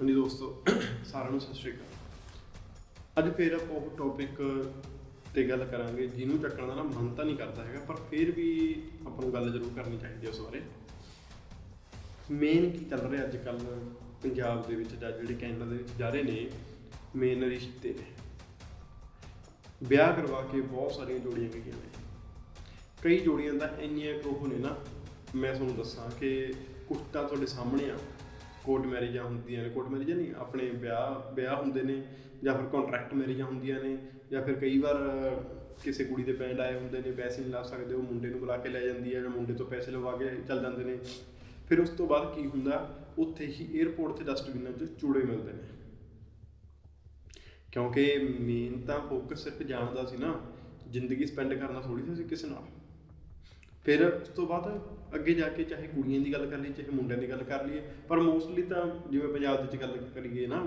ਹਾਂਜੀ ਦੋਸਤੋ, ਸਾਰਿਆਂ ਨੂੰ ਸਤਿ ਸ਼੍ਰੀ ਅਕਾਲ। ਅੱਜ ਫੇਰ ਆਪਾਂ ਉਹ ਟੌਪਿਕ ਤੇ ਗੱਲ ਕਰਾਂਗੇ, ਜਿਹਨੂੰ ਚੱਕਣ ਦਾ ਨਾ ਮਨ ਤਾਂ ਨਹੀਂ ਕਰਦਾ ਹੈਗਾ, ਪਰ ਫਿਰ ਵੀ ਆਪਾਂ ਨੂੰ ਗੱਲ ਜ਼ਰੂਰ ਕਰਨੀ ਚਾਹੀਦੀ ਹੈ ਉਸ ਬਾਰੇ। ਮੇਨ ਕੀ ਚੱਲ ਰਿਹਾ ਅੱਜ ਕੱਲ ਪੰਜਾਬ ਦੇ ਵਿੱਚ, ਜਾਂ ਜਿਹੜੇ ਕੈਨੇਡਾ ਦੇ ਵਿੱਚ ਜਾ ਰਹੇ ਨੇ ਮੇਨ ਰਿਸ਼ਤੇ ਨੇ। ਵਿਆਹ ਕਰਵਾ ਕੇ ਬਹੁਤ ਸਾਰੀਆਂ ਜੋੜੀਆਂ ਗਈਆਂ ਨੇ। ਕਈ ਜੋੜੀਆਂ ਦਾ ਇੰਨੀਆਂ ਕੁ ਉਹ ਨੇ ਨਾ, ਮੈਂ ਤੁਹਾਨੂੰ ਦੱਸਾਂ ਕਿ ਕੁਛ ਤਾਂ ਤੁਹਾਡੇ ਸਾਹਮਣੇ ਆ ਕੋਰਟ ਮੈਰਿਜਾਂ ਹੁੰਦੀਆਂ ਨੇ ਕੋਰਟ ਮੈਰਿਜਾਂ ਨਹੀਂ, ਆਪਣੇ ਵਿਆਹ ਵਿਆਹ ਹੁੰਦੇ ਨੇ ਜਾਂ ਫਿਰ ਕੰਟਰੈਕਟ ਮੈਰਿਜਾਂ ਹੁੰਦੀਆਂ ਨੇ ਜਾਂ ਫਿਰ ਕਈ ਵਾਰ ਕਿਸੇ ਕੁੜੀ ਦੇ ਬੈਂਡ ਆਏ ਹੁੰਦੇ ਨੇ, ਪੈਸੇ ਨਹੀਂ ਲਾ ਸਕਦੇ, ਉਹ ਮੁੰਡੇ ਨੂੰ ਬੁਲਾ ਕੇ ਲੈ ਜਾਂਦੀ ਹੈ ਜਾਂ ਮੁੰਡੇ ਤੋਂ ਪੈਸੇ ਲਵਾ ਕੇ ਚੱਲ ਜਾਂਦੇ ਨੇ। ਫਿਰ ਉਸ ਤੋਂ ਬਾਅਦ ਕੀ ਹੁੰਦਾ, ਉੱਥੇ ਹੀ 에ਅਰਪੋਰਟ ਤੇ ਡਸਟਬਿਨਾਂ 'ਚ ਚੂੜੇ ਮਿਲਦੇ ਨੇ। ਕਿਉਂਕਿ ਮੇਨ ਤਾਂ ਫੋਕਸ ਸਿਰਫ ਜਾਣ ਦਾ ਸੀ ਨਾ, ਜ਼ਿੰਦਗੀ ਸਪੈਂਡ ਕਰਨਾ ਥੋੜੀ ਸੀ ਕਿਸੇ ਨਾਲ। ਫਿਰ ਉਸ ਤੋਂ ਬਾਅਦ ਅੱਗੇ ਜਾ ਕੇ ਚਾਹੇ ਕੁੜੀਆਂ ਦੀ ਗੱਲ ਕਰ ਲਈਏ, ਚਾਹੇ ਮੁੰਡਿਆਂ ਦੀ ਗੱਲ ਕਰ ਲਈਏ, ਪਰ ਮੋਸਟਲੀ ਤਾਂ ਜਿਵੇਂ ਪੰਜਾਬ ਦੇ ਵਿੱਚ ਗੱਲ ਕਰੀਏ ਨਾ,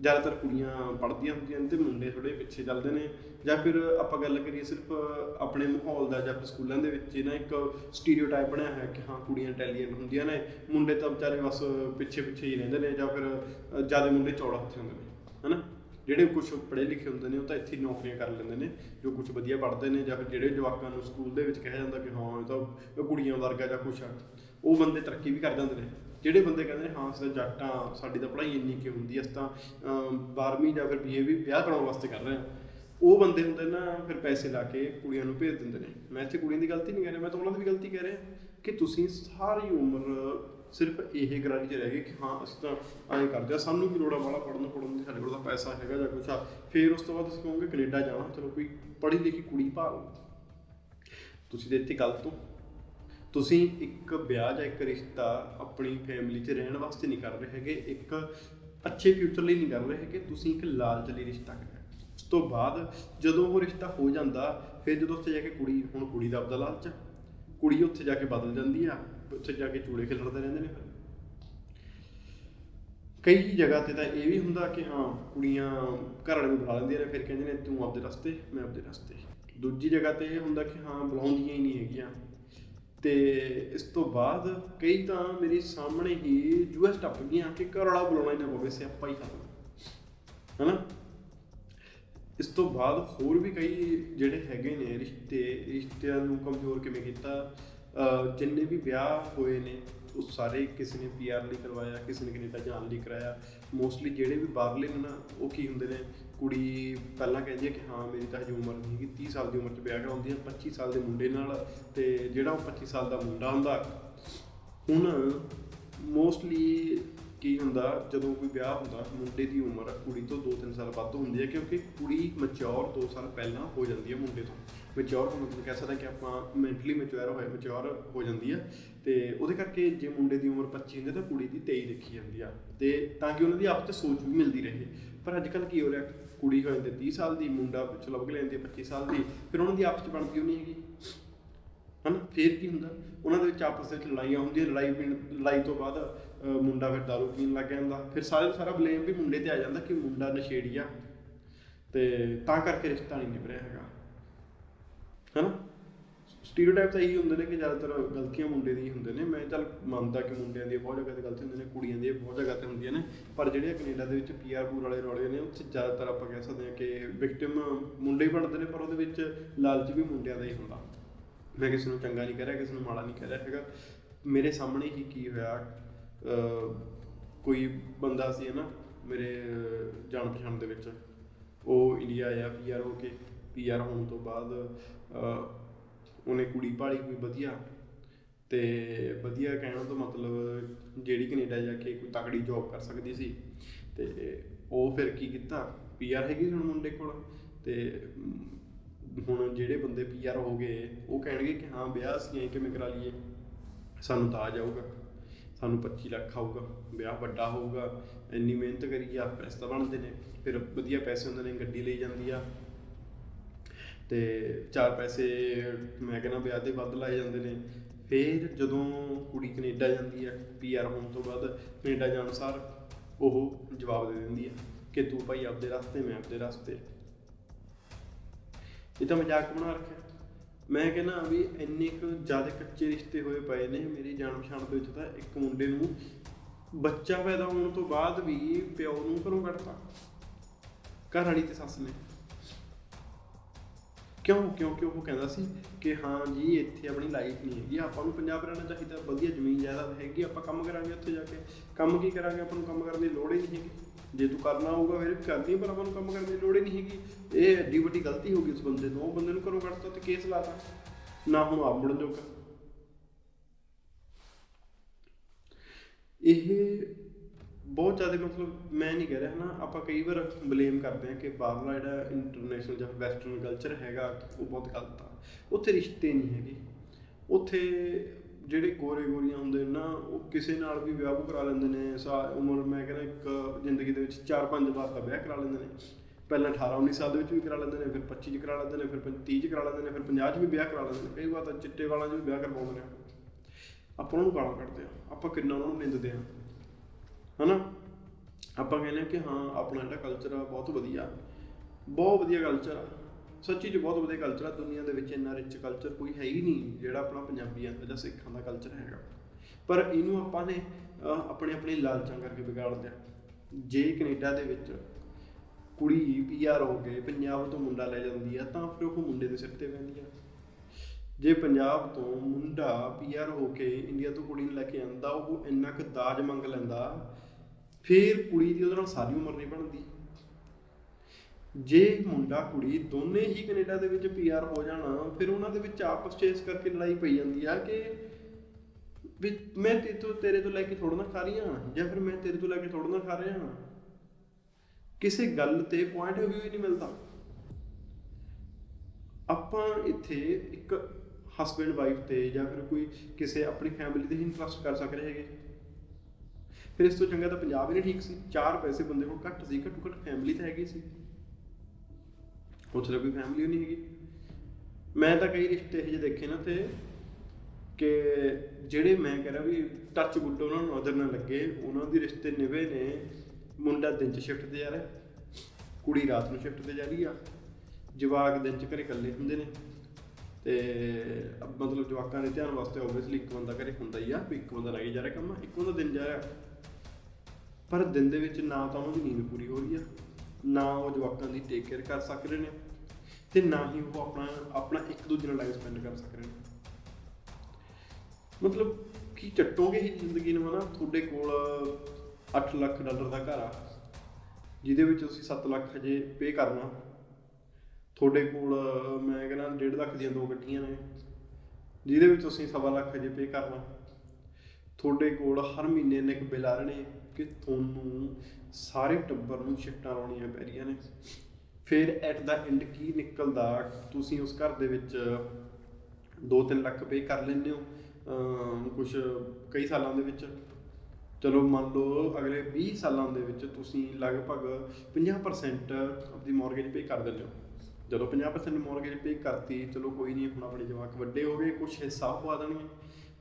ਜ਼ਿਆਦਾਤਰ ਕੁੜੀਆਂ ਪੜ੍ਹਦੀਆਂ ਹੁੰਦੀਆਂ ਨੇ ਤੇ ਮੁੰਡੇ ਥੋੜੇ ਪਿੱਛੇ ਚੱਲਦੇ ਨੇ ਜਾਂ ਫਿਰ ਆਪਾਂ ਗੱਲ ਕਰੀਏ ਸਿਰਫ ਆਪਣੇ ਮਾਹੌਲ ਦਾ ਜਾਂ ਫਿਰ ਸਕੂਲਾਂ ਦੇ ਵਿੱਚ ਨਾ ਇੱਕ ਸਟੀਰੀਓਟਾਈਪ ਬਣਿਆ ਹੋਇਆ ਕਿ ਹਾਂ ਕੁੜੀਆਂ ਇੰਟੈਲੀਜੈਂਟ ਹੁੰਦੀਆਂ ਨੇ, ਮੁੰਡੇ ਤਾਂ ਵਿਚਾਰੇ ਬਸ ਪਿੱਛੇ ਪਿੱਛੇ ਹੀ ਰਹਿੰਦੇ ਨੇ ਜਾਂ ਫਿਰ ਜ਼ਿਆਦਾ ਮੁੰਡੇ ਚੌੜਾ ਹੱਥ ਹੁੰਦੇ ਨੇ, ਹਨਾ? ਜਿਹੜੇ ਕੁਝ ਪੜ੍ਹੇ ਲਿਖੇ ਹੁੰਦੇ ਨੇ ਉਹ ਤਾਂ ਇੱਥੇ ਨੌਕਰੀਆਂ ਕਰ ਲੈਂਦੇ ਨੇ, ਜੋ ਕੁਝ ਵਧੀਆ ਪੜ੍ਹਦੇ ਨੇ ਜਾਂ ਫਿਰ ਜਿਹੜੇ ਜਵਾਕਾਂ ਨੂੰ ਸਕੂਲ ਦੇ ਵਿੱਚ ਕਿਹਾ ਜਾਂਦਾ ਕਿ ਹਾਂ ਇਹ ਤਾਂ ਕੁੜੀਆਂ ਵਰਗਾ ਜਾਂ ਕੁਛ ਆ, ਉਹ ਬੰਦੇ ਤਰੱਕੀ ਵੀ ਕਰ ਜਾਂਦੇ ਨੇ। ਜਿਹੜੇ ਬੰਦੇ ਕਹਿੰਦੇ ਨੇ, ਹਾਂ ਅਸੀਂ ਤਾਂ ਸਾਡੀ ਤਾਂ ਪੜ੍ਹਾਈ ਇੰਨੀ ਕਿ ਹੁੰਦੀ ਐ ਅਸੀਂ ਤਾਂ 12ਵੀਂ ਜਾਂ ਫਿਰ ਬੀਏ ਵੀ ਵਿਆਹ ਕਰਾਉਣ ਵਾਸਤੇ ਕਰ ਰਹੇ ਆ। ਉਹ ਬੰਦੇ ਹੁੰਦੇ ਨਾ, ਫਿਰ ਪੈਸੇ ਲਾ ਕੇ ਕੁੜੀਆਂ ਨੂੰ ਭੇਜ ਦਿੰਦੇ ਨੇ। ਮੈਂ ਇੱਥੇ ਕੁੜੀਆਂ ਦੀ ਗਲਤੀ ਨਹੀਂ ਕਹਿ ਰਿਹਾ, ਮੈਂ ਤਾਂ ਉਹਨਾਂ ਦੀ ਵੀ ਗਲਤੀ ਕਹਿ ਰਿਹਾ ਕਿ ਤੁਸੀਂ ਸਾਰੀ ਉਮਰ ਸਿਰਫ ਇਹ ਗਰਾਰੀ 'ਚ ਰਹਿ ਗਏ ਕਿ ਹਾਂ, ਅਸੀਂ ਤਾਂ ਐਂ ਕਰਦੇ ਆ ਸਾਨੂੰ ਵੀ ਲੋੜਾ ਵਾਲਾ ਪੜਨ ਪੜਨ ਦੀ ਸਾਡੇ ਕੋਲ ਤਾਂ ਪੈਸਾ ਹੈਗਾ ਜਾਂ ਕੁਛ ਆ। ਫਿਰ ਉਸ ਤੋਂ ਬਾਅਦ ਤੁਸੀਂ ਕਹੋਗੇ ਕੈਨੇਡਾ ਜਾਣਾ, ਚਲੋ ਕੋਈ ਪੜ੍ਹੀ ਲਿਖੀ ਕੁੜੀ ਭਾਲ। ਤੁਸੀਂ ਦੇ ਇੱਥੇ ਗੱਲ ਤੋਂ, ਤੁਸੀਂ ਇੱਕ ਵਿਆਹ ਜਾਂ ਇੱਕ ਰਿਸ਼ਤਾ ਆਪਣੀ ਫੈਮਿਲੀ 'ਚ ਰਹਿਣ ਵਾਸਤੇ ਨਹੀਂ ਕਰ ਰਹੇ ਹੈਗੇ, ਇੱਕ ਅੱਛੇ ਫਿਊਚਰ ਲਈ ਨਹੀਂ ਕਰ ਰਹੇ ਹੈਗੇ, ਤੁਸੀਂ ਇੱਕ ਲਾਲਚ ਲਈ ਰਿਸ਼ਤਾ ਕਰ ਰਹੇ ਉਸ ਤੋਂ ਬਾਅਦ ਜਦੋਂ ਉਹ ਰਿਸ਼ਤਾ ਹੋ ਜਾਂਦਾ, ਫਿਰ ਜਦੋਂ ਉੱਥੇ ਜਾ ਕੇ ਕੁੜੀ, ਹੁਣ ਕੁੜੀ ਦਾ ਆਪਦਾ ਲਾਲਚ ਕੁੜੀ ਉੱਥੇ ਜਾ ਕੇ ਬਦਲ ਜਾਂਦੀ ਆ। ਉੱਥੇ ਜਾ ਕੇ ਚੂੜੇ ਖਿਲਰਦੇ ਰਹਿੰਦੇ ਨੇ ਫਿਰ। ਕਈ ਜਗ੍ਹਾ ਤੇ ਤਾਂ ਇਹ ਵੀ ਹੁੰਦਾ ਕਿ ਹਾਂ, ਕੁੜੀਆਂ ਘਰ ਵਾਲੇ ਨੂੰ ਬੁਲਾ ਲੈਂਦੀਆਂ ਨੇ, ਫਿਰ ਕਹਿੰਦੇ ਨੇ, ਤੂੰ ਆਪਦੇ ਰਸਤੇ, ਮੈਂ ਆਪਦੇ ਰਸਤੇ। ਦੂਜੀ ਜਗ੍ਹਾ ਤੇ ਇਹ ਹੁੰਦਾ ਕਿ ਹਾਂ, ਬੁਲਾਉਂਦੀਆਂ ਹੀ ਨਹੀਂ ਹੈਗੀਆਂ। ਤੇ ਇਸ ਤੋਂ ਬਾਅਦ ਕਈ ਤਾਂ ਮੇਰੇ ਸਾਹਮਣੇ ਹੀ ਯੂਐਸ ਟੱਪ ਗਈਆਂ ਕਿ ਘਰ ਵਾਲਾ ਬੁਲਾਉਣਾ ਹੀ ਨਾ ਪਵੇ, ਸਿਆਪਾ ਹੀ ਖਤਮ। ਹਨਾ? ਇਸ ਤੋਂ ਬਾਅਦ ਹੋਰ ਵੀ ਕਈ ਜਿਹੜੇ ਹੈਗੇ ਨੇ, ਰਿਸ਼ਤੇ, ਰਿਸ਼ਤਿਆਂ ਨੂੰ ਕਮਜ਼ੋਰ ਕਿਵੇਂ ਕੀਤਾ? ਜਿੰਨੇ ਵੀ ਵਿਆਹ ਹੋਏ ਨੇ, ਉਹ ਸਾਰੇ ਕਿਸੇ ਨੇ ਪੀਆਰ ਲਈ ਕਰਵਾਇਆ, ਕਿਸੇ ਨੇ ਕੈਨੇਡਾ ਜਾਣ ਲਈ ਕਰਾਇਆ। ਮੋਸਟਲੀ ਜਿਹੜੇ ਵੀ ਬਾਹਰਲੇ ਨੇ ਨਾ, ਉਹ ਕੀ ਹੁੰਦੇ ਨੇ, ਕੁੜੀ ਪਹਿਲਾਂ ਕਹਿੰਦੀ ਹੈ ਕਿ ਹਾਂ, ਮੇਰੀ ਤਾਂ ਹਜੇ ਉਮਰ ਨਹੀਂ ਹੈਗੀ 30 ਸਾਲ ਦੀ ਉਮਰ 'ਚ ਵਿਆਹ ਕਰਾਉਂਦੀ ਹੈ 25 ਸਾਲ ਦੇ ਮੁੰਡੇ ਨਾਲ। ਤੇ ਜਿਹੜਾ ਉਹ 25 ਸਾਲ ਦਾ ਮੁੰਡਾ ਹੁੰਦਾ, ਹੁਣ ਮੋਸਟਲੀ ਕੀ ਹੁੰਦਾ, ਜਦੋਂ ਕੋਈ ਵਿਆਹ ਹੁੰਦਾ, ਮੁੰਡੇ ਦੀ ਉਮਰ ਕੁੜੀ ਤੋਂ 2-3 ਸਾਲ ਵੱਧ ਹੁੰਦੀ ਹੈ ਕਿਉਂਕਿ ਕੁੜੀ ਮੈਚੁਰ 2 ਸਾਲ ਪਹਿਲਾਂ ਹੋ ਜਾਂਦੀ ਹੈ ਮੁੰਡੇ ਤੋਂ। ਮੈਚੁਰ ਮਤਲਬ ਕਹਿ ਸਕਦਾ ਕਿ ਆਪਾਂ ਮੈਂਟਲੀ ਮੈਚੁਰ ਹੋਏ ਮੈਚੁਰ ਹੋ ਜਾਂਦੀ ਆ। ਤੇ ਉਹਦੇ ਕਰਕੇ ਜੇ ਮੁੰਡੇ ਦੀ ਉਮਰ 25 ਹੁੰਦੀ ਹੈ ਤਾਂ ਕੁੜੀ ਦੀ 23 ਦੇਖੀ ਜਾਂਦੀ ਆ। ਤੇ ਤਾਂ ਕਿ ਉਹਨਾਂ ਦੀ ਆਪਸ 'ਚ ਸੋਚ ਵੀ ਮਿਲਦੀ ਰਹੇ। ਪਰ ਅੱਜ ਕੱਲ ਕੀ ਹੋ ਰਿਹਾ? ਕੁੜੀ ਹੋ ਜਾਂਦੀ 30 ਸਾਲ ਦੀ, ਮੁੰਡਾ ਪਿੱਛੇ ਲੱਭ ਕੇ ਲੈਂਦੀ 25 ਸਾਲ ਦੀ, ਫਿਰ ਉਹਨਾਂ ਦੀ ਆਪਸ 'ਚ ਬਣਦੀ ਉਹ ਨਹੀਂ ਹੈਗੀ। ਹਨਾ? ਫਿਰ ਕੀ ਹੁੰਦਾ? ਉਹਨਾਂ ਦੇ ਵਿੱਚ ਆਪਸ ਵਿੱਚ ਲੜਾਈਆਂ ਹੁੰਦੀਆਂ, ਲੜਾਈ ਪੀਣ- ਲੜਾਈ ਤੋਂ ਬਾਅਦ ਮੁੰਡਾ ਫਿਰ ਦਾਰੂ ਪੀਣ ਲੱਗ ਜਾਂਦਾ। ਫਿਰ ਸਾਰਾ ਸਾਰਾ ਬਲੇਮ ਵੀ ਮੁੰਡੇ ਤੇ ਆ ਜਾਂਦਾ ਕਿ ਮੁੰਡਾ ਨਸ਼ੇੜੀ ਆ। ਤੇ ਤਾਂ ਕਰਕੇ ਰਿਸ਼ਤਾ ਨਹੀਂ ਨਿਭ ਰਿਹਾ ਹੈਗਾ। ਹਨਾ? ਸਟੀਰੀਓਟਾਈਪ ਤਾਂ ਇਹੀ ਹੁੰਦੇ ਨੇ ਕਿ ਜ਼ਿਆਦਾਤਰ ਗਲਤੀਆਂ ਮੁੰਡੇ ਦੀ ਹੀ ਹੁੰਦੇ ਨੇ। ਮੈਂ ਚੱਲ ਮੰਨਦਾ ਕਿ ਮੁੰਡਿਆਂ ਦੀ ਬਹੁਤ ਜਗ੍ਹਾ ਤੇ ਗਲਤੀ ਹੁੰਦੀਆਂ ਨੇ, ਕੁੜੀਆਂ ਦੀ ਬਹੁਤ ਜਗ੍ਹਾ ਤੇ ਹੁੰਦੀਆਂ ਨੇ। ਪਰ ਜਿਹੜੇ ਕੈਨੇਡਾ ਦੇ ਵਿੱਚ ਪੀਆਰ ਪੂਰ ਵਾਲੇ ਰੌਲੇ ਨੇ, ਉੱਥੇ ਜ਼ਿਆਦਾਤਰ ਆਪਾਂ ਕਹਿ ਸਕਦੇ ਹਾਂ ਕਿ ਵਿਕਟਿਮ ਮੁੰਡੇ ਹੀ ਬਣਦੇ ਨੇ, ਪਰ ਉਹਦੇ ਵਿੱਚ ਲਾਲਚ ਵੀ ਮੁੰਡਿਆਂ ਦਾ ਹੀ ਹੁੰਦਾ। ਮੈਂ ਕਿਸੇ ਨੂੰ ਚੰਗਾ ਨਹੀਂ ਕਹਿ ਰਿਹਾ, ਕਿਸੇ ਨੂੰ ਮਾੜਾ ਨਹੀਂ ਕਹਿ ਰਿਹਾ ਹੈਗਾ। ਮੇਰੇ ਸਾਹਮਣੇ ਹੀ ਕੀ ਹੋਇਆ ਕੋਈ ਬੰਦਾ ਸੀ ਨਾ ਮੇਰੇ ਜਾਣ ਪਛਾਣ ਦੇ ਵਿੱਚ। ਉਹ ਇੰਡੀਆ ਆਇਆ ਪੀਆਰ ਹੋ ਕੇ ਪੀਆਰ ਹੋਣ ਤੋਂ ਬਾਅਦ ਉਹਨੇ ਕੁੜੀ ਭਾਲੀ ਕੋਈ ਵਧੀਆ ਤੇ ਵਧੀਆ ਕਹਿਣ ਤੋਂ ਮਤਲਬ ਜਿਹੜੀ ਕੈਨੇਡਾ ਜਾ ਕੇ ਕੋਈ ਤਕੜੀ ਜੌਬ ਕਰ ਸਕਦੀ ਸੀ ਤੇ ਉਹ ਫਿਰ ਕੀ ਕੀਤਾ? ਪੀਆਰ ਹੈਗੀ ਹੁਣ ਮੁੰਡੇ ਕੋਲ ਤੇ ਹੁਣ ਜਿਹੜੇ ਬੰਦੇ ਪੀਆਰ ਹੋ ਗਏ, ਉਹ ਕਹਿਣਗੇ ਕਿ ਹਾਂ ਵਿਆਹ ਅਸੀਂ ਕਿਵੇਂ ਕਰਾ ਲਈਏ? ਸਾਨੂੰ ਤਾਂ ਆ ਜਾਊਗਾ, ਸਾਨੂੰ 25 ਲੱਖ ਆਊਗਾ, ਵਿਆਹ ਵੱਡਾ ਹੋਊਗਾ, ਇੰਨੀ ਮਿਹਨਤ ਕਰੀ ਆ, ਪੈਸੇ ਬਣਦੇ ਨੇ, ਫਿਰ ਵਧੀਆ ਪੈਸੇ ਹੁੰਦੇ ਨੇ, ਗੱਡੀ ਲਈ ਜਾਂਦੀ ਆ ਤੇ ਚਾਰ ਪੈਸੇ, ਮੈਂ ਕਹਿੰਦਾ ਵਿਆਹ ਦੇ ਵੱਧ ਲਾਏ ਜਾਂਦੇ ਨੇ। ਫਿਰ ਜਦੋਂ ਕੁੜੀ ਕੈਨੇਡਾ ਜਾਂਦੀ ਹੈ ਪੀਆਰ ਹੋਣ ਤੋਂ ਬਾਅਦ, ਕੈਨੇਡਾ ਜਾਣ ਸਾਰ ਉਹ ਜਵਾਬ ਦੇ ਦਿੰਦੀ ਹੈ ਕਿ ਤੂੰ ਭਾਈ ਆਪਦੇ ਰਸਤੇ, ਮੈਂ ਆਪਦੇ ਰਸਤੇ। ਇਹ ਤਾਂ ਮਜ਼ਾਕ ਬਣਾ ਰੱਖਿਆ। ਮੈਂ ਕਹਿੰਦਾ ਵੀ ਇੰਨੇ ਕੁ ਜ਼ਿਆਦਾ ਕੱਚੇ ਰਿਸ਼ਤੇ ਹੋਏ ਪਏ ਨੇ, ਮੇਰੀ ਜਾਣ ਪਛਾਣ ਦੇ ਵਿੱਚ ਤਾਂ ਇੱਕ ਮੁੰਡੇ ਨੂੰ ਬੱਚਾ ਪੈਦਾ ਹੋਣ ਤੋਂ ਬਾਅਦ ਵੀ ਪਿਓ ਨੂੰ ਘਰੋਂ ਕੱਢਤਾ। ਘਰ ਵਾਲੀ ਤੇ ਸੱਸ ਨੇ। ਕਿਉਂ ਕਿਉਂਕਿ ਉਹ ਕਹਿੰਦਾ ਸੀ ਕਿ ਹਾਂ ਜੀ, ਇੱਥੇ ਆਪਣੀ ਲਾਈਫ ਨਹੀਂ ਹੈਗੀ, ਆਪਾਂ ਨੂੰ ਪੰਜਾਬ ਰਹਿਣਾ ਚਾਹੀਦਾ, ਵਧੀਆ ਜ਼ਮੀਨ ਜਾਇਦਾਦ ਹੈਗੀ, ਆਪਾਂ ਕੰਮ ਕਰਾਂਗੇ ਉੱਥੇ ਜਾ ਕੇ। ਕੰਮ ਕੀ ਕਰਾਂਗੇ, ਆਪਾਂ ਨੂੰ ਕੰਮ ਕਰਨ ਦੀ ਲੋੜ ਹੀ ਨਹੀਂ ਹੈਗੀ। ਜੇ ਤੂੰ ਕਰਨਾ ਹੋਊਗਾ ਫਿਰ ਕਰਨੀ ਪਰ ਆਪਾਂ ਨੂੰ ਕੰਮ ਕਰਨ ਦੀ ਲੋੜ ਹੀ ਨਹੀਂ ਹੈਗੀ। ਇਹ ਐਡੀ ਵੱਡੀ ਗਲਤੀ ਹੋ ਗਈ ਉਸ ਬੰਦੇ ਤੋਂ, ਉਹ ਬੰਦੇ ਨੂੰ ਘਰੋਂ ਕੱਢਤਾ ਤੇ ਕੇਸ ਲਾਤਾ। ਨਾ ਹੁਣ ਆਪ ਮੁੜਨ ਜੋਗਾ। ਇਹ ਬਹੁਤ ਜ਼ਿਆਦਾ ਮਤਲਬ ਮੈਂ ਨਹੀਂ ਕਹਿ ਰਿਹਾ ਹਨਾ, ਆਪਾਂ ਕਈ ਵਾਰ ਬਲੇਮ ਕਰਦੇ ਹਾਂ ਕਿ ਬਾਹਰਲਾ ਜਿਹੜਾ ਇੰਟਰਨੈਸ਼ਨਲ ਜਾਂ ਵੈਸਟਰਨ ਕਲਚਰ ਹੈਗਾ, ਉਹ ਬਹੁਤ ਗਲਤ ਆ। ਉੱਥੇ ਰਿਸ਼ਤੇ ਨਹੀਂ ਹੈਗੇ। ਉੱਥੇ ਜਿਹੜੇ ਗੋਰੇ ਗੋਰੀਆਂ ਹੁੰਦੇ ਨੇ ਨਾ, ਉਹ ਕਿਸੇ ਨਾਲ ਵੀ ਵਿਆਹ ਕਰਾ ਲੈਂਦੇ ਨੇ, ਸਾ ਉਮਰ ਮੈਂ ਕਹਿੰਦਾ ਇੱਕ ਜ਼ਿੰਦਗੀ ਦੇ ਵਿੱਚ 4-5 ਵਾਰ ਤਾਂ ਵਿਆਹ ਕਰਾ ਲੈਂਦੇ ਨੇ। ਪਹਿਲਾਂ 18 19 ਸਾਲ ਦੇ ਵਿੱਚ ਵੀ ਕਰਾ ਲੈਂਦੇ ਨੇ, ਫਿਰ 25 ਚ ਕਰਾ ਲੈਂਦੇ ਨੇ, ਫਿਰ 30 ਚ ਕਰਾ ਲੈਂਦੇ ਨੇ, ਫਿਰ 50 ਚ ਵੀ ਵਿਆਹ ਕਰਾ ਲੈਂਦੇ ਨੇ। ਕਈ ਵਾਰ ਤਾਂ ਚਿੱਟੇ ਵਾਲਾਂ 'ਚ ਵੀ ਵਿਆਹ ਕਰਵਾਉਂਦੇ ਨੇ। ਆਪਾਂ ਉਹਨਾਂ ਨੂੰ ਗਾਲਾਂ ਕੱਢਦੇ ਆ ਆਪਾਂ ਕਿੰਨਾ ਉਹਨਾਂ ਨੂੰ ਨਿੰਦਦੇ ਆ ਹਨਾ? ਆਪਾਂ ਕਹਿੰਦੇ ਆ ਕਿ ਹਾਂ, ਆਪਣਾ ਜਿਹੜਾ ਕਲਚਰ ਆ, ਬਹੁਤ ਵਧੀਆ। ਬਹੁਤ ਵਧੀਆ ਕਲਚਰ ਆ। ਸੱਚੀ ਚ ਬਹੁਤ ਵਧੀਆ ਕਲਚਰ ਆ। ਦੁਨੀਆ ਦੇ ਵਿੱਚ ਇੰਨਾ ਰਿਚ ਕਲਚਰ ਕੋਈ ਹੈ ਹੀ ਨਹੀਂ, ਜਿਹੜਾ ਆਪਣਾ ਪੰਜਾਬੀਆਂ ਦਾ ਜਾਂ ਸਿੱਖਾਂ ਦਾ ਕਲਚਰ ਹੈਗਾ। ਪਰ ਇਹਨੂੰ ਆਪਾਂ ਨੇ ਆਪਣੇ ਆਪਣੇ ਲਾਲਚਾਂ ਕਰਕੇ ਵਿਗਾੜ ਦਿਆ ਜੇ ਕੈਨੇਡਾ ਦੇ ਵਿੱਚ ਕੁੜੀ ਪੀਆਰ ਹੋ ਕੇ ਪੰਜਾਬ ਤੋਂ ਮੁੰਡਾ ਲੈ ਜਾਂਦੀ ਆ, ਤਾਂ ਫਿਰ ਉਹ ਮੁੰਡੇ ਦੇ ਸਿਰ ਤੇ ਪੈਂਦੀ ਆ। ਜੇ ਪੰਜਾਬ ਤੋਂ ਮੁੰਡਾ ਪੀਆਰ ਹੋ ਕੇ ਇੰਡੀਆ ਤੋਂ ਕੁੜੀ ਨੂੰ ਲੈ ਕੇ ਆਂਦਾ ਉਹ ਇੰਨਾ ਕੁ ਦਾਜ ਮੰਗ ਲੈਂਦਾ ਫਿਰ ਕੁੜੀ ਦੀ ਉਹਦੇ ਨਾਲ ਸਾਰੀ ਉਮਰ ਨਹੀਂ ਬਣਦੀ। ਜੇ ਮੁੰਡਾ, ਕੁੜੀ ਦੋਨੇ ਹੀ ਕੈਨੇਡਾ ਦੇ ਵਿੱਚ ਪੀਆਰ ਹੋ ਜਾਣਾ, ਫਿਰ ਉਹਨਾਂ ਦੇ ਵਿੱਚ ਆਪਸ 'ਚ ਇਸ ਕਰਕੇ ਲੜਾਈ ਪਈ ਜਾਂਦੀ ਆ ਕਿ ਵੀ ਮੈਂ ਤੇ ਤੋਂ ਤੇਰੇ ਤੋਂ ਲੈ ਕੇ ਥੋੜਾ ਨਾ ਖਾ ਰਹੀ ਹਾਂ ਜਾਂ ਫਿਰ ਮੈਂ ਤੇਰੇ ਤੋਂ ਲੈ ਕੇ ਥੋੜਾ ਨਾ ਖਾ ਰਿਹਾ ਹਾਂ। ਕਿਸੇ ਗੱਲ ਤੇ ਪੁਆਇੰਟ ਆਫ View ਹੀ ਨਹੀਂ ਮਿਲਦਾ। ਆਪਾਂ ਇੱਥੇ ਇੱਕ ਹਸਬੈਂਡ ਵਾਈਫ ਤੇ ਜਾਂ ਫਿਰ ਕੋਈ ਕਿਸੇ ਆਪਣੀ ਫੈਮਿਲੀ ਤੇ ਹੀ ਇੰਟਰਸਟ ਕਰ ਸਕਦੇ ਹੈਗੇ। ਫਿਰ ਇਸ ਤੋਂ ਚੰਗਾ ਤਾਂ ਪੰਜਾਬ ਹੀ ਨਹੀਂ ਠੀਕ ਸੀ। ਚਾਰ ਪੈਸੇ ਬੰਦੇ ਕੋਲ ਘੱਟ ਸੀ, ਘੱਟੋ ਘੱਟ ਫੈਮਿਲੀ ਤਾਂ ਹੈਗੀ ਸੀ। ਉੱਥੇ ਤਾਂ ਕੋਈ ਫੈਮਿਲੀ ਨਹੀਂ ਹੈਗੀ। ਮੈਂ ਤਾਂ ਕਈ ਰਿਸ਼ਤੇ ਜਿਹੇ ਦੇਖੇ ਨਾ ਤੇ ਕਿ ਜਿਹੜੇ ਮੈਂ ਕਹਿ ਰਿਹਾ ਵੀ ਟੱਚ ਗੁੱਡ ਉਹਨਾਂ ਨੂੰ ਨਜ਼ਰ ਨਾ ਲੱਗੇ, ਉਹਨਾਂ ਦੇ ਰਿਸ਼ਤੇ ਨਿਵੇ ਨੇ। ਮੁੰਡਾ ਦਿਨ ਚ ਸ਼ਿਫਟ ਤੇ ਜਾ ਰਿਹਾ, ਕੁੜੀ ਰਾਤ ਨੂੰ ਸ਼ਿਫਟ ਤੇ ਜਾ ਰਹੀ ਆ। ਜਵਾਕ ਦਿਨ ਚ ਘਰੇ ਇਕੱਲੇ ਹੁੰਦੇ ਨੇ। ਤੇ ਮਤਲਬ ਜਵਾਕਾਂ ਦੇ ਧਿਆਨ ਵਾਸਤੇ ਆਬਵੀਅਸਲੀ ਇੱਕ ਬੰਦਾ ਘਰੇ ਹੁੰਦਾ ਹੀ ਆ, ਵੀ ਇੱਕ ਬੰਦਾ ਲਾਈ ਜਾ ਰਿਹਾ ਕੰਮ, ਇੱਕ ਬੰਦਾ ਦਿਨ ਜਾ ਰਿਹਾ। ਪਰ ਦਿਨ ਦੇ ਵਿੱਚ ਨਾ ਤਾਂ ਉਹਨਾਂ ਦੀ ਨੀਂਦ ਪੂਰੀ ਹੋ ਰਹੀ ਆ, ਨਾ ਉਹ ਜਵਾਕਾਂ ਦੀ ਟੇਕ ਕੇਅਰ ਕਰ ਸਕ ਰਹੇ ਨੇ ਤੇ ਨਾ ਹੀ ਉਹ ਆਪਣਾ ਆਪਣਾ ਇੱਕ ਦੂਜੇ ਨਾਲ ਟਾਈਮ ਸਪੈਂਡ ਕਰ ਸਕ ਰਹੇ ਨੇ। ਮਤਲਬ ਕੀ ਚੱਟੋਗੇ ਹੀ ਜ਼ਿੰਦਗੀ ਨੂੰ ਹਨਾ? ਤੁਹਾਡੇ ਕੋਲ 8 ਲੱਖ ਡਾਲਰ ਦਾ ਘਰ ਆ, ਜਿਹਦੇ ਵਿੱਚ ਤੁਸੀਂ 7 ਲੱਖ ਹਜੇ ਪੇ ਕਰਨਾ। ਤੁਹਾਡੇ ਕੋਲ, ਮੈਂ ਕਹਿੰਦਾ 1.5 ਲੱਖ ਦੀਆਂ ਦੋ ਗੱਡੀਆਂ ਨੇ, ਜਿਹਦੇ ਵਿੱਚ ਤੁਸੀਂ ਸਵਾ ਲੱਖ ਹਜੇ ਪੇ ਕਰਨਾ। ਤੁਹਾਡੇ ਕੋਲ ਹਰ ਮਹੀਨੇ ਨੇ ਇੱਕ ਬਿੱਲ ਆ ਰਹੇ ਨੇ ਕਿ ਤੁਹਾਨੂੰ ਸਾਰੇ ਟੱਬਰ ਨੂੰ ਸ਼ਿਫਟਾਂ ਲਾਉਣੀਆਂ ਪੈ ਰਹੀਆਂ ਨੇ। ਫਿਰ ਐਟ ਦਾ ਐਂਡ ਕੀ ਨਿਕਲਦਾ? ਤੁਸੀਂ ਉਸ ਘਰ ਦੇ ਵਿੱਚ 2-3 ਲੱਖ ਪੇ ਕਰ ਲੈਂਦੇ ਹੋ ਕੁਝ ਕਈ ਸਾਲਾਂ ਦੇ ਵਿੱਚ। ਚਲੋ ਮੰਨ ਲਓ ਅਗਲੇ 20 ਸਾਲਾਂ ਦੇ ਵਿੱਚ ਤੁਸੀਂ ਲਗਭਗ 50% ਆਪਣੀ ਮਾਰਗੇਜ ਪੇ ਕਰ ਦਿੰਦੇ ਹੋ। ਜਦੋਂ 50% ਮਾਰਗੇਜ ਪੇ ਕਰਤੀ, ਚਲੋ ਕੋਈ ਨਹੀਂ ਹੁਣ ਆਪਣੇ ਜਵਾਕ ਵੱਡੇ ਹੋ ਗਏ ਕੁਝ ਹਿੱਸਾ ਉਹ ਪਾ ਦੇਣਗੇ।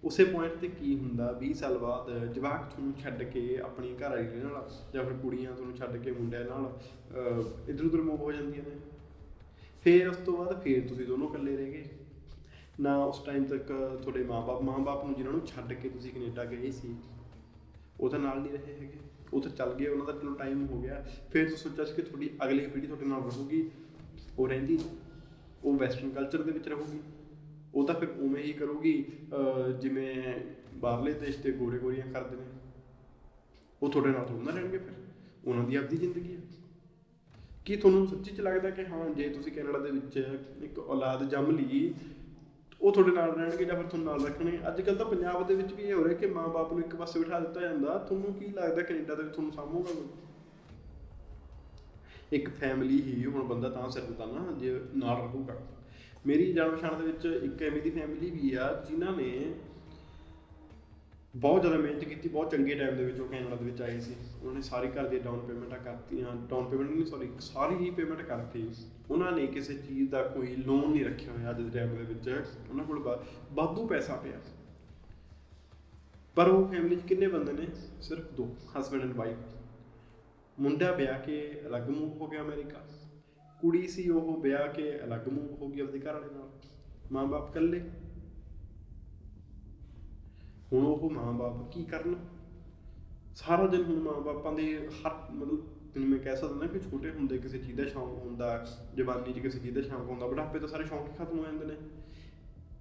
ਉਸੇ ਪੁਆਇੰਟ ਤੇ ਕੀ ਹੁੰਦਾ? 20 ਸਾਲ ਬਾਅਦ ਜਵਾਕ ਤੁਹਾਨੂੰ ਛੱਡ ਕੇ ਆਪਣੀ ਘਰ ਵਾਲੀ ਨਾਲ ਜਾਂ ਫਿਰ ਕੁੜੀਆਂ ਤੁਹਾਨੂੰ ਛੱਡ ਕੇ ਮੁੰਡਿਆਂ ਨਾਲ ਇਧਰ ਉਧਰ ਮੂਵ ਹੋ ਜਾਂਦੀਆਂ ਨੇ। ਫਿਰ ਉਸ ਤੋਂ ਬਾਅਦ ਫਿਰ ਤੁਸੀਂ ਦੋਨੋਂ ਇਕੱਲੇ ਰਹਿ ਗਏ। ਨਾ ਉਸ ਟਾਈਮ ਤੱਕ ਤੁਹਾਡੇ ਮਾਪੇ ਮਾਪੇ ਨੂੰ ਜਿਨ੍ਹਾਂ ਨੂੰ ਛੱਡ ਕੇ ਤੁਸੀਂ ਕੈਨੇਡਾ ਗਏ ਸੀ, ਉਹ ਤਾਂ ਨਾਲ ਨਹੀਂ ਰਹੇ ਹੈਗੇ। ਉਹ ਤਾਂ ਚੱਲ ਗਏ, ਉਹਨਾਂ ਦਾ ਚਲੋ ਟਾਈਮ ਹੋ ਗਿਆ। ਫਿਰ ਤੁਸੀਂ ਸੋਚਿਆ ਸੀ ਕਿ ਤੁਹਾਡੀ ਅਗਲੀ ਪੀੜ੍ਹੀ ਤੁਹਾਡੇ ਨਾਲ ਰਹੂਗੀ, ਉਹ ਰਹਿੰਦੀ, ਉਹ ਵੈਸਟਰਨ ਕਲਚਰ ਦੇ ਵਿੱਚ ਰਹੂਗੀ। ਉਹ ਤਾਂ ਫਿਰ ਉਵੇਂ ਹੀ ਕਰੂਗੀ ਜਿਵੇਂ ਬਾਹਰਲੇ ਦੇਸ਼ ਦੇ ਗੋਰੇ ਗੋਰੀਆਂ ਕਰਦੇ ਨੇ। ਉਹ ਤੁਹਾਡੇ ਨਾਲ ਥੋੜ੍ਹਾ ਨਾ ਰਹਿਣਗੇ ਫਿਰ। ਉਹਨਾਂ ਦੀ ਆਪਦੀ ਜ਼ਿੰਦਗੀ ਹੈ ਕੀ ਤੁਹਾਨੂੰ ਸੱਚੀ ਚ ਲੱਗਦਾ ਕਿ ਹਾਂ, ਜੇ ਤੁਸੀਂ ਕੈਨੇਡਾ ਦੇ ਵਿੱਚ ਇੱਕ ਔਲਾਦ ਜੰਮ ਲਈ, ਉਹ ਤੁਹਾਡੇ ਨਾਲ ਰਹਿਣਗੇ ਜਾਂ ਫਿਰ ਤੁਹਾਨੂੰ ਨਾਲ ਰੱਖਣਗੇ ਅੱਜ ਕੱਲ ਤਾਂ ਪੰਜਾਬ ਦੇ ਵਿੱਚ ਵੀ ਇਹ ਹੋ ਰਿਹਾ ਕਿ ਮਾਂ-ਬਾਪ ਨੂੰ ਇੱਕ ਪਾਸੇ ਬਿਠਾ ਦਿੱਤਾ ਜਾਂਦਾ। ਤੁਹਾਨੂੰ ਕੀ ਲੱਗਦਾ ਕੈਨੇਡਾ ਦੇ ਵਿੱਚ ਤੁਹਾਨੂੰ ਸਾਂਭੂਗਾ ਕੋਈ? ਇੱਕ ਫੈਮਿਲੀ ਹੀ ਹੁਣ ਬੰਦਾ ਤਾਂ ਸਿਰ ਦਿੱਤਾ ਨਾ ਜੇ ਨਾਲ ਰਹੂਗਾ। ਮੇਰੀ ਜਾਣ ਪਛਾਣ ਦੇ ਵਿੱਚ ਇੱਕ ਐਵੇਂ ਦੀ ਫੈਮਿਲੀ ਵੀ ਆ, ਜਿਨ੍ਹਾਂ ਨੇ ਬਹੁਤ ਜ਼ਿਆਦਾ ਮਿਹਨਤ ਕੀਤੀ, ਬਹੁਤ ਚੰਗੇ ਟਾਈਮ ਦੇ ਵਿੱਚ ਉਹ ਕੈਨੇਡਾ ਦੇ ਵਿੱਚ ਆਏ ਸੀ। ਉਹਨਾਂ ਨੇ ਸਾਰੇ ਘਰ ਦੀ ਡਾਊਨ ਪੇਮੈਂਟਾਂ ਕਰਤੀਆਂ ਡਾਊਨ ਪੇਮੈਂਟ ਨਹੀਂ ਸੌਰੀ ਸਾਰੀ ਹੀ ਪੇਮੈਂਟ ਕਰਤੀ। ਉਹਨਾਂ ਨੇ ਕਿਸੇ ਚੀਜ਼ ਦਾ ਕੋਈ ਲੋਨ ਨਹੀਂ ਰੱਖਿਆ ਹੋਇਆ ਅੱਜ ਦੇ ਟਾਈਮ ਦੇ ਵਿੱਚ। ਉਹਨਾਂ ਕੋਲ ਵਾਧੂ ਪੈਸਾ ਪਿਆ। ਪਰ ਉਹ ਫੈਮਿਲੀ 'ਚ ਕਿੰਨੇ ਬੰਦੇ ਨੇ? ਸਿਰਫ ਦੋ ਹਸਬੰਡ ਐਂਡ ਵਾਈਫ ਮੁੰਡਾ ਵਿਆਹ ਕੇ ਅਲੱਗ ਮੂਵ ਹੋ ਗਿਆ ਅਮਰੀਕਾ। ਕੁੜੀ ਸੀ ਉਹ ਵਿਆਹ ਕੇ ਅਲੱਗ ਮੂਵ ਹੋ ਗਈ ਆਪਦੇ ਘਰ ਵਾਲੇ ਨਾਲ। ਮਾਂ-ਬਾਪ ਇਕੱਲੇ। ਹੁਣ ਉਹ ਮਾਂ-ਬਾਪ ਕੀ ਕਰਨ? ਸਾਰਾ ਦਿਨ ਹੁਣ ਮਾਂ-ਬਾਪਾਂ ਦੇ ਹਰ ਮਤਲਬ ਜਿਵੇਂ ਮੈਂ ਕਹਿ ਸਕਦਾ ਨਾ ਕਿ ਛੋਟੇ ਹੁੰਦੇ ਕਿਸੇ ਚੀਜ਼ ਦਾ ਸ਼ੌਂਕ ਹੁੰਦਾ, ਜਵਾਨੀ 'ਚ ਕਿਸੇ ਚੀਜ਼ ਦਾ ਸ਼ੌਂਕ ਹੁੰਦਾ, ਬੁਢਾਪੇ ਤਾਂ ਸਾਰੇ ਸ਼ੌਂਕ ਹੀ ਖਤਮ ਹੋ ਜਾਂਦੇ ਨੇ।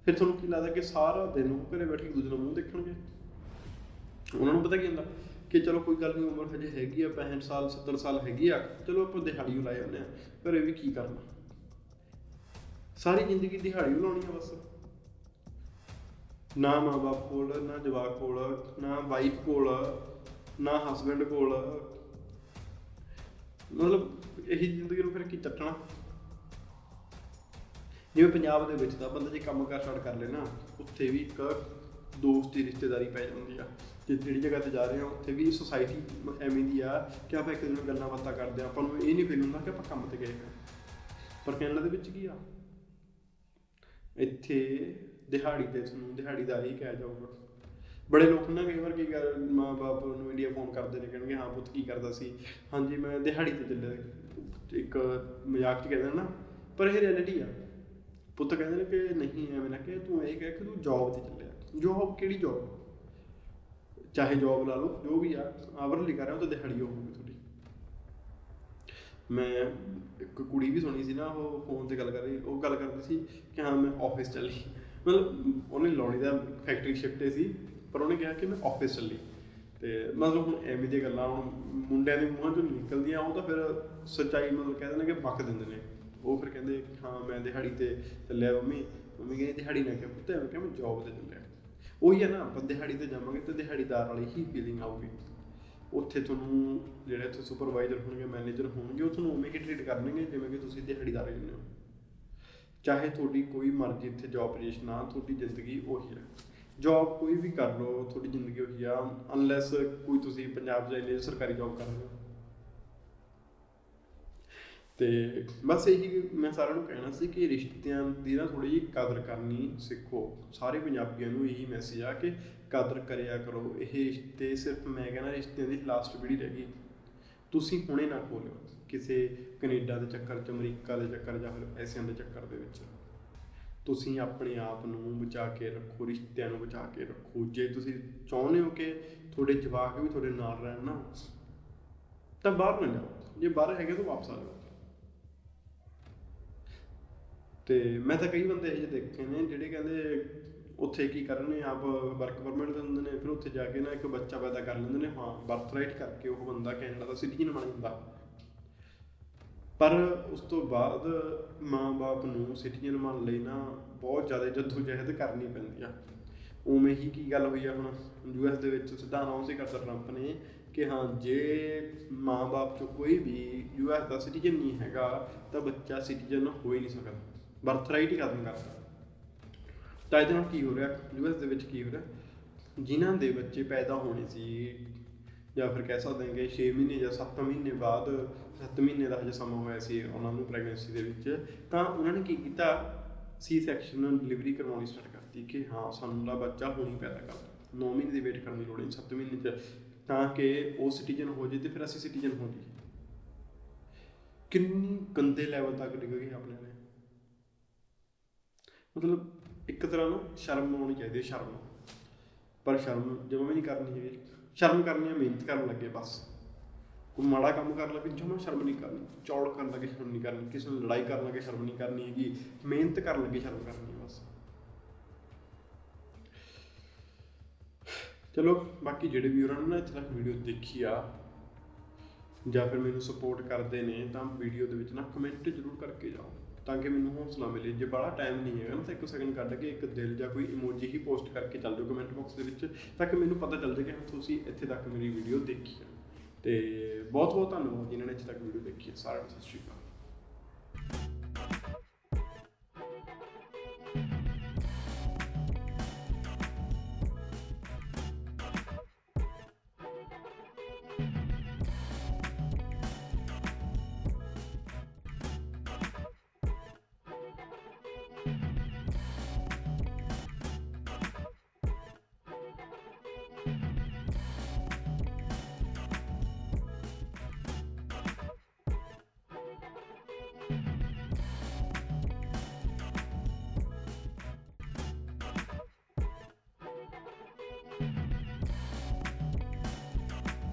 ਫਿਰ ਤੁਹਾਨੂੰ ਕੀ ਲੱਗਦਾ ਕਿ ਸਾਰਾ ਦਿਨ ਉਹ ਘਰੇ ਬੈਠ ਕੇ ਇੱਕ ਦੂਜੇ ਦਾ ਮੂੰਹ ਦੇਖਣਗੇ? ਉਹਨਾਂ ਨੂੰ ਪਤਾ ਕੀ ਹੁੰਦਾ? ਕਿ ਚਲੋ ਕੋਈ ਗੱਲ ਨਹੀਂ, ਉਮਰ ਹਜੇ ਹੈਗੀ ਆ 65 ਸਾਲ 70 ਸਾਲ ਹੈਗੀ ਆ, ਚਲੋ ਆਪਾਂ ਦਿਹਾੜੀ ਓ ਲਾਏ ਹੁੰਦੇ ਆ ਘਰੇ ਵੀ ਕੀ ਕਰਨਾ? ਸਾਰੀ ਜ਼ਿੰਦਗੀ ਦਿਹਾੜੀ ਓ ਆ ਬਸ। ਨਾ ਮਾਂ-ਬਾਪ ਕੋਲ, ਨਾ ਜਵਾਕ ਕੋਲ, ਨਾ ਵਾਈਫ ਕੋਲ, ਨਾ ਹਸਬੰਡ ਕੋਲ। ਮਤਲਬ ਇਹੀ ਜ਼ਿੰਦਗੀ ਨੂੰ ਫਿਰ ਕੀ ਚੱਟਣਾ? ਜਿਵੇਂ ਪੰਜਾਬ ਦੇ ਵਿੱਚ ਤਾਂ ਬੰਦਾ ਜੇ ਕੰਮ ਕਾਰ ਸਟਾਰਟ ਕਰ ਲੈਣਾ ਉੱਥੇ ਵੀ ਇੱਕ ਦੋਸਤੀ ਰਿਸ਼ਤੇਦਾਰੀ ਪੈ ਜਾਂਦੀ ਆ। ਜੇ ਜਿਹੜੀ ਜਗ੍ਹਾ ਤੇ ਜਾ ਰਹੇ ਹਾਂ, ਉੱਥੇ ਵੀ ਸੋਸਾਇਟੀ ਐਵੇਂ ਦੀ ਆ ਕਿ ਆਪਾਂ ਇੱਕ ਦੂਜੇ ਨਾਲ ਗੱਲਾਂ ਬਾਤਾਂ ਕਰਦੇ ਆ ਆਪਾਂ ਨੂੰ ਇਹ ਨਹੀਂ ਫੀਲ ਹੁੰਦਾ ਕਿ ਆਪਾਂ ਕੰਮ ਤੇ ਗਏ ਹਾਂ। ਪਰ ਕੈਨੇਡਾ ਦੇ ਵਿੱਚ ਕੀ ਆ? ਇੱਥੇ ਦਿਹਾੜੀ ਤੇ ਤੁਹਾਨੂੰ ਦਿਹਾੜੀ ਦਿਹਾੜੀਦਾਰ ਹੀ ਕਿਹਾ ਜਾਊਗਾ। ਬੜੇ ਲੋਕ ਨਾ ਕਈ ਵਾਰ ਕੀ ਕਰ, ਮਾਂ-ਬਾਪ ਨੂੰ ਇੰਡੀਆ ਫੋਨ ਕਰਦੇ ਨੇ, ਕਹਿਣਗੇ, ਹਾਂ ਪੁੱਤ, ਕੀ ਕਰਦਾ ਸੀ? ਹਾਂਜੀ, ਮੈਂ ਦਿਹਾੜੀ ਤੇ ਚੱਲਿਆ। ਇੱਕ ਮਜ਼ਾਕ ਚ ਕਹਿੰਦੇ ਨੇ ਨਾ, ਪਰ ਇਹ ਰਿਐਲਿਟੀ ਆ। ਪੁੱਤ ਕਹਿੰਦੇ ਨੇ ਕਿ ਨਹੀਂ, ਐਵੇਂ ਨਾ ਕਿ ਤੂੰ ਇਹ ਕਹਿ ਕਿ ਤੂੰ ਜੌਬ ਤੇ ਚੱਲਿਆ। ਜੌਬ ਕਿਹੜੀ ਜੌਬ ਚਾਹੇ ਜੌਬ ਲਾ ਲਓ, ਜੋ ਵੀ ਆ ਆਵਰਲੀ ਕਰ ਰਿਹਾ, ਉਹ ਤਾਂ ਦਿਹਾੜੀ ਹੋਊਗੀ ਤੁਹਾਡੀ। ਮੈਂ ਇੱਕ ਕੁੜੀ ਵੀ ਸੁਣੀ ਸੀ ਨਾ, ਉਹ ਫੋਨ ਤੇ ਗੱਲ ਕਰ ਰਹੀ, ਉਹ ਗੱਲ ਕਰਦੀ ਸੀ ਕਿ ਹਾਂ, ਮੈਂ ਆਫਿਸ ਚੱਲੀ। ਮਤਲਬ ਉਹਨੇ ਲਾਉਣੀ ਦਾ ਫੈਕਟਰੀ ਸ਼ਿਫਟ ਸੀ, ਪਰ ਉਹਨੇ ਕਿਹਾ ਕਿ ਮੈਂ ਆਫਿਸ ਚੱਲੀ। ਤੇ ਮਤਲਬ ਹੁਣ ਐਵੇਂ ਦੀਆਂ ਗੱਲਾਂ, ਹੁਣ ਮੁੰਡਿਆਂ ਦੇ ਮੂੰਹਾਂ ਚੋਂ ਨਿਕਲਦੀਆਂ, ਉਹ ਤਾਂ ਫਿਰ ਸੱਚਾਈ ਮਤਲਬ ਕਹਿੰਦੇ ਨੇ ਕਿ ਬਕ ਦਿੰਦੇ ਨੇ। ਉਹ ਫਿਰ ਕਹਿੰਦੇ, ਹਾਂ, ਮੈਂ ਦਿਹਾੜੀ ਤੇ ਚੱਲਿਆ, ਮੰਮੀ। ਮੰਮੀ ਕਹਿੰਦੀ, ਦਿਹਾੜੀ ਨਾ ਕਿ ਪੁੱਤ, ਐਵੇਂ ਕਿ ਮੈਂ ਜੌਬ ਤੇ ਚੱਲਿਆ। ਉਹੀ ਹੈ ਨਾ, ਆਪਾਂ ਦਿਹਾੜੀ ਤੇ ਜਾਵਾਂਗੇ ਤੇ ਦਿਹਾੜੀਦਾਰ ਵਾਲੀ ਹੀ ਫੀਲਿੰਗ ਆਊਗੀ। ਉੱਥੇ ਤੁਹਾਨੂੰ ਜਿਹੜੇ ਉੱਥੇ ਸੁਪਰਵਾਈਜ਼ਰ ਹੋਣਗੇ ਮੈਨੇਜਰ ਹੋਣਗੇ, ਉਹ ਤੁਹਾਨੂੰ ਉਵੇਂ ਹੀ ਟ੍ਰੀਟ ਕਰਨਗੇ, ਜਿਵੇਂ ਕਿ ਤੁਸੀਂ ਦਿਹਾੜੀਦਾਰ ਹੀ ਹੋ। ਚਾਹੇ ਤੁਹਾਡੀ ਕੋਈ ਮਰਜ਼ੀ ਇੱਥੇ ਜੌਬ ਪੋਜੀਸ਼ਨ ਆ, ਤੁਹਾਡੀ ਜ਼ਿੰਦਗੀ ਉਹੀ ਹੈ। ਜੌਬ ਕੋਈ ਵੀ ਕਰ ਲਓ, ਤੁਹਾਡੀ ਜ਼ਿੰਦਗੀ ਉਹੀ ਆ ਅਨਲੈਸ ਕੋਈ ਤੁਸੀਂ ਪੰਜਾਬ ਜਾਈਏ ਸਰਕਾਰੀ ਜੌਬ ਕਰ ਰਹੇ ਹੋ। ਤੇ ਬਸ ਇਹੀ ਮੈਂ ਸਾਰਿਆਂ ਨੂੰ ਕਹਿਣਾ ਸੀ ਕਿ ਰਿਸ਼ਤਿਆਂ ਦੀ ਨਾ ਥੋੜੀ ਜਿਹੀ ਕਦਰ ਕਰਨੀ ਸਿੱਖੋ। ਸਾਰੇ ਪੰਜਾਬੀਆਂ ਨੂੰ ਇਹੀ ਮੈਸੇਜ ਆ ਕਿ ਕਦਰ ਕਰਿਆ ਕਰੋ। ਇਹ ਰਿਸ਼ਤੇ ਸਿਰਫ ਮੈਂ ਕਹਿੰਦਾ ਰਿਸ਼ਤਿਆਂ ਦੀ ਲਾਸਟ ਪੀੜ੍ਹੀ ਰਹਿ ਗਈ। ਤੁਸੀਂ ਹੁਣੇ ਨਾ ਖੋਲਿਓ ਕਿਸੇ ਕੈਨੇਡਾ ਦੇ ਚੱਕਰ 'ਚ, ਅਮਰੀਕਾ ਦੇ ਚੱਕਰ ਜਾਂ ਫਿਰ ਪੈਸਿਆਂ ਦੇ ਚੱਕਰ ਦੇ ਵਿੱਚ। ਤੁਸੀਂ ਆਪਣੇ ਆਪ ਨੂੰ ਬਚਾ ਕੇ ਰੱਖੋ, ਰਿਸ਼ਤਿਆਂ ਨੂੰ ਬਚਾ ਕੇ ਰੱਖੋ। ਜੇ ਤੁਸੀਂ ਚਾਹੁੰਦੇ ਹੋ ਕਿ ਤੁਹਾਡੇ ਜਵਾਕ ਵੀ ਤੁਹਾਡੇ ਨਾਲ ਰਹਿਣ ਨਾ, ਤਾਂ ਬਾਹਰ ਨਾ ਜਾਓ। ਜੇ ਬਾਹਰ ਹੈਗੇ ਤਾਂ ਵਾਪਸ ਆ ਜਾਓ। ਤੇ ਮੈਂ ਤਾਂ ਕਈ ਬੰਦੇ ਇਹ ਜਿਹੇ ਦੇਖੇ ਨੇ ਜਿਹੜੇ ਕਹਿੰਦੇ ਉੱਥੇ ਕੀ ਕਰਨਗੇ ਆਪ ਵਰਕ ਪਰਮਿਟ ਦਿੰਦੇ ਨੇ, ਫਿਰ ਉੱਥੇ ਜਾ ਕੇ ਨਾ ਇੱਕ ਬੱਚਾ ਪੈਦਾ ਕਰ ਲੈਂਦੇ ਨੇ, ਹਾਂ ਬਰਥ ਰਾਈਟ ਕਰਕੇ ਉਹ ਬੰਦਾ ਕੈਨੇਡਾ ਦਾ ਸਿਟੀਜ਼ਨ ਬਣ ਜਾਂਦਾ। ਪਰ ਉਸ ਤੋਂ ਬਾਅਦ ਮਾਂ-ਬਾਪ ਨੂੰ ਸਿਟੀਜ਼ਨ ਬਣ ਲਈ ਨਾ ਬਹੁਤ ਜ਼ਿਆਦਾ ਜੱਦੋ ਜਹਿਦ ਕਰਨੀ ਪੈਂਦੀ ਆ। ਉਵੇਂ ਹੀ ਕੀ ਗੱਲ ਹੋਈ ਆ ਹੁਣ? ਯੂਐਸ ਦੇ ਵਿੱਚ ਸਿੱਧਾ ਅਨਾਉਂਸ ਹੀ ਕਰਤਾ ਟਰੰਪ ਨੇ ਕਿ ਹਾਂ, ਜੇ ਮਾਂ-ਬਾਪ ਚੋਂ ਕੋਈ ਵੀ ਯੂਐਸ ਦਾ ਸਿਟੀਜ਼ਨ ਨਹੀਂ ਹੈਗਾ, ਤਾਂ ਬੱਚਾ ਸਿਟੀਜ਼ਨ ਹੋ ਹੀ ਨਹੀਂ ਸਕਦਾ। ਬਰਥਰਾਈਟ ਹੀ ਖਤਮ ਕਰਤਾ। ਤਾਂ ਇਹਦੇ ਨਾਲ ਕੀ ਹੋ ਰਿਹਾ? ਯੂਐਸ ਦੇ ਵਿੱਚ ਕੀ ਹੋ ਰਿਹਾ? ਜਿਨ੍ਹਾਂ ਦੇ ਬੱਚੇ ਪੈਦਾ ਹੋਣੇ ਸੀ, ਜਾਂ ਫਿਰ ਕਹਿ ਸਕਦੇ ਹਾਂ ਕਿ 6 ਮਹੀਨੇ ਜਾਂ 7 ਮਹੀਨੇ ਬਾਅਦ 7 ਮਹੀਨੇ ਦਾ ਹਜੇ ਸਮਾਂ ਹੋਇਆ ਸੀ ਉਹਨਾਂ ਨੂੰ ਪ੍ਰੈਗਨੈਂਸੀ ਦੇ ਵਿੱਚ, ਤਾਂ ਉਹਨਾਂ ਨੇ ਕੀ ਕੀਤਾ? ਸੀ ਸੈਕਸ਼ਨ ਡਿਲੀਵਰੀ ਕਰਵਾਉਣੀ ਸਟਾਰਟ ਕਰਤੀ ਕਿ ਹਾਂ, ਸਾਨੂੰ ਦਾ ਬੱਚਾ ਹੁਣੀ ਪੈਦਾ ਕਰ 9 ਮਹੀਨੇ ਦੀ ਵੇਟ ਕਰਨ ਦੀ ਲੋੜ ਨਹੀਂ 7 ਮਹੀਨੇ ਚ। ਤਾਂ ਕਿ ਉਹ ਸਿਟੀਜ਼ਨ ਹੋ ਜੇ ਤੇ ਫਿਰ ਅਸੀਂ ਸਿਟੀਜ਼ਨ ਹੋ ਜੀ ਕਿੰਨੀ ਗੰਦੇ ਲੈਵਲ ਤੱਕ ਡਿੱਗ ਗਏ ਆਪਣੇ ਨੇ ਮਤਲਬ ਇੱਕ ਤਰ੍ਹਾਂ ਨੂੰ ਸ਼ਰਮ ਆਉਣੀ ਚਾਹੀਦੀ ਹੈ, ਸ਼ਰਮ। ਪਰ ਸ਼ਰਮ ਜਮਾਂ ਵੀ ਨਹੀਂ ਕਰਨੀ ਹੈਗੀ। ਸ਼ਰਮ ਕਰਨੀ ਹੈ ਮਿਹਨਤ ਕਰਨ ਲੱਗੇ ਬਸ। ਕੋਈ ਮਾੜਾ ਕੰਮ ਕਰਨ ਲੱਗੇ, ਜਮਾਂ ਸ਼ਰਮ ਨਹੀਂ ਕਰਨੀ। ਚੌੜ ਕਰਨ ਲੱਗੇ ਸ਼ਰਮ ਨਹੀਂ ਕਰਨੀ। ਕਿਸੇ ਨਾਲ ਲੜਾਈ ਕਰਨ ਲੱਗੇ ਸ਼ਰਮ ਨਹੀਂ ਕਰਨੀ ਹੈਗੀ। ਮਿਹਨਤ ਕਰਨ ਲੱਗੇ ਸ਼ਰਮ ਕਰਨੀ ਹੈ ਬਸ। ਚਲੋ, ਬਾਕੀ ਜਿਹੜੇ ਵੀ ਉਹਨਾਂ ਨੇ ਨਾ ਇੱਥੇ ਤੱਕ ਵੀਡੀਓ ਦੇਖੀ ਆ, ਜਾਂ ਫਿਰ ਮੈਨੂੰ ਸਪੋਰਟ ਕਰਦੇ ਨੇ, ਤਾਂ ਵੀਡੀਓ ਦੇ ਵਿੱਚ ਨਾ ਕਮੈਂਟ ਜ਼ਰੂਰ ਕਰਕੇ ਜਾਓ। ਤਾਂ ਕਿ ਮੈਨੂੰ ਹੌਸਲਾ ਮਿਲੇ। ਜੇ ਬੜਾ ਟਾਈਮ ਨਹੀਂ ਹੈਗਾ ਨਾ, ਤਾਂ ਇੱਕ ਸੈਕਿੰਡ ਕੱਢ ਕੇ ਇੱਕ ਦਿਲ ਜਾਂ ਕੋਈ ਇਮੋਜੀ ਹੀ ਪੋਸਟ ਕਰਕੇ ਚੱਲ ਜਾਓ ਕਮੈਂਟ ਬਾਕਸ ਦੇ ਵਿੱਚ, ਤਾਂ ਕਿ ਮੈਨੂੰ ਪਤਾ ਚੱਲ ਜਾਏ ਕਿ ਹਾਂ, ਤੁਸੀਂ ਇੱਥੇ ਤੱਕ ਮੇਰੀ ਵੀਡੀਓ ਦੇਖੀ ਹੈ ਤੇ ਬਹੁਤ ਬਹੁਤ ਧੰਨਵਾਦ ਜਿਨ੍ਹਾਂ ਨੇ ਇੱਥੇ ਤੱਕ ਵੀਡੀਓ ਦੇਖੀ ਹੈ ਸਾਰਿਆਂ ਨੂੰ ਸਤਿ ਸ਼੍ਰੀ ਅਕਾਲ।